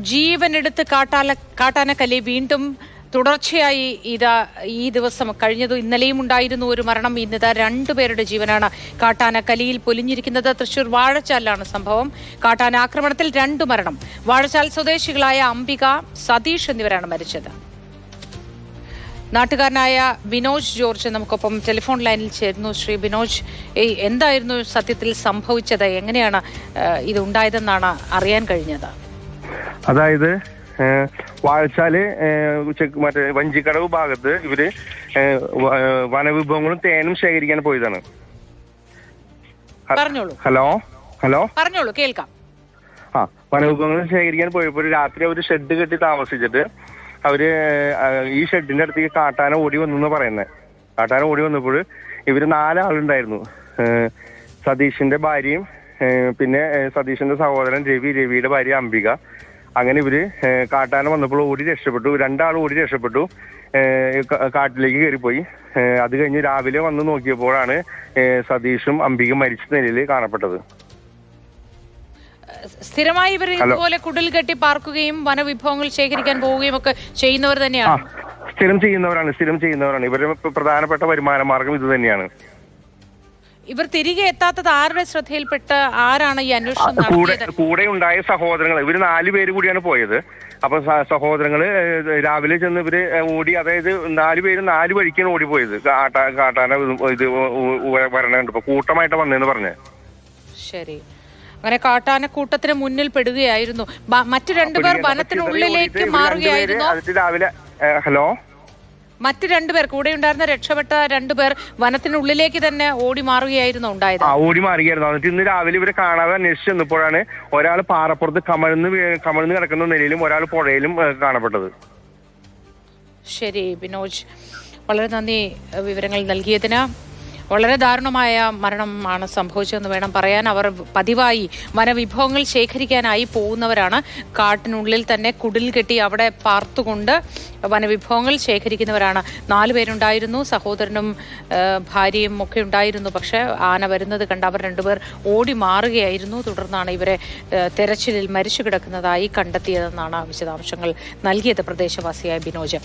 ജീവനെടുത്ത് കാട്ടാല കാട്ടാനക്കല്ലേ വീണ്ടും തുടർച്ചയായി ഇതാ ഈ ദിവസം കഴിഞ്ഞത് ഇന്നലെയും ഉണ്ടായിരുന്നു ഒരു മരണം. ഇന്നിതാ രണ്ടുപേരുടെ ജീവനാണ് കാട്ടാനക്കലിയിൽ പൊലിഞ്ഞിരിക്കുന്നത്. തൃശൂർ വാഴച്ചാലിലാണ് സംഭവം. കാട്ടാന ആക്രമണത്തിൽ രണ്ടു മരണം. വാഴച്ചാൽ സ്വദേശികളായ അംബിക സതീഷ് എന്നിവരാണ് മരിച്ചത്. നാട്ടുകാരനായ വിനോജ് ജോർജ് നമുക്കൊപ്പം ടെലിഫോൺ ലൈനിൽ ചേരുന്നു. ശ്രീ വിനോജ് എന്തായിരുന്നു സത്യത്തിൽ സംഭവിച്ചത്? എങ്ങനെയാണ് ഇത് ഉണ്ടായതെന്നാണ് അറിയാൻ കഴിഞ്ഞത്? അതായത് വാഴച്ചാൽ ചെക്ക് മറ്റേ വഞ്ചിക്കടവ് ഭാഗത്ത് ഇവർ വനവിഭവങ്ങളും തേനും ശേഖരിക്കാൻ പോയതാണ്. ഹലോ? ഹലോ? പറഞ്ഞോളൂ കേൾക്കാം. ആ വനവിഭവങ്ങൾ ശേഖരിക്കാൻ പോയപ്പോൾ രാത്രി അവർ ഷെഡ് കെട്ടി താമസിച്ചിട്ട് അവർ ഈ ഷെഡിന്റെ അടുത്തേക്ക് കാട്ടാന ഓടി വന്നു എന്ന് പറയുന്നത് കാട്ടാന ഓടി വന്നപ്പോൾ ഇവർ നാലാളുണ്ടായിരുന്നു. സതീഷിന്റെ ഭാര്യയും പിന്നെ സതീഷിന്റെ സഹോദരൻ രവി രവിയുടെ ഭാര്യ അംബിക. അങ്ങനെ ഇവർ കാട്ടാന വന്നപ്പോൾ ഓടി രക്ഷപ്പെട്ടു. രണ്ടാൾ ഓടി രക്ഷപ്പെട്ടു. കാട്ടിലേക്ക് കയറിപ്പോയി. അത് കഴിഞ്ഞ് രാവിലെ വന്ന് നോക്കിയപ്പോഴാണ് സതീഷും അംബികയും മരിച്ച നിലയിൽ കാണപ്പെട്ടത്. സ്ഥിരമായി ഇവർ ഇതുപോലെ കുടിൽ കെട്ടി പാർക്കുകയും വനവിഭവങ്ങൾ ശേഖരിക്കാൻ പോവുകയും ഒക്കെ ചെയ്യുന്നവർ തന്നെയാണ്. സ്ഥിരം ചെയ്യുന്നവരാണ് സ്ഥിരം ചെയ്യുന്നവരാണ്. ഇവരുടെ പ്ര- പ്രധാനപ്പെട്ട വരുമാന മാർഗം ഇത് തന്നെയാണ്. ഇവർ തിരികെ എത്താത്തത് ആരുടെ ശ്രദ്ധയിൽപ്പെട്ട് ആരാണ് ഈ അന്വേഷണം കൂടെ കൂടെ ഉണ്ടായ സഹോദരങ്ങൾ ഇവർ നാല് പേര് കൂടിയാണ് പോയത്. അപ്പൊ സഹോദരങ്ങൾ രാവിലെ ചെന്ന് ഇവർ ഓടി അതായത് നാല് പേര് നാല് വഴിക്കാണ് ഓടിപ്പോയത്. കാട്ടാ കാട്ടാന ഇത് വരണുണ്ട്. ഇപ്പൊ കൂട്ടമായിട്ട് വന്നേന്ന് പറഞ്ഞ്. ശരി. അങ്ങനെ കാട്ടാനക്കൂട്ടത്തിന് മുന്നിൽ പെടുകയായിരുന്നു. മറ്റു രണ്ടുപേർ വനത്തിനുള്ളിലേക്ക് മാറുകയായിരുന്നു. രാവിലെ ഹലോ? മറ്റു രണ്ടുപേർ കൂടെ ഉണ്ടായിരുന്ന രക്ഷപ്പെട്ട രണ്ടുപേർ വനത്തിനുള്ളിലേക്ക് തന്നെ ഓടി മാറുകയായിരുന്നു ഉണ്ടായത്. ആ ഓടി മാറുകയായിരുന്നു. എന്നിട്ട് ഇന്ന് രാവിലെ ഇവരെ കാണാതെ അന്വേഷിച്ച് ചെന്നപ്പോഴാണ് ഒരാൾ പാറപ്പുറത്ത് കമഴ്ന്ന് വീ- കമഴ്ന്ന് കിടക്കുന്ന നിലയിലും ഒരാൾ പുഴയിലും കാണപ്പെട്ടത്. ശരി ബിനോജ് വളരെ നന്ദി ഏഹ്, വിവരങ്ങൾ നൽകിയതിന്. വളരെ ദാരുണമായ മരണമാണ് സംഭവിച്ചതെന്ന് വേണം പറയാൻ. അവർ പതിവായി വനവിഭവങ്ങൾ ശേഖരിക്കാനായി പോകുന്നവരാണ്. കാട്ടിനുള്ളിൽ തന്നെ കുടിൽ കെട്ടി അവിടെ പാർത്തുകൊണ്ട് വനവിഭവങ്ങൾ ശേഖരിക്കുന്നവരാണ്. നാലു പേരുണ്ടായിരുന്നു സഹോദരനും ഭാര്യയും ഒക്കെ ഉണ്ടായിരുന്നു. പക്ഷേ ആന വരുന്നത് കണ്ട് അവർ രണ്ടുപേർ ഓടി മാറുകയായിരുന്നു. തുടർന്നാണ് ഇവരെ തെരച്ചിലിൽ മരിച്ചു കിടക്കുന്നതായി കണ്ടെത്തിയതെന്നാണ് വിശദാംശങ്ങൾ നൽകിയത് പ്രദേശവാസിയായ ബിനോജ്.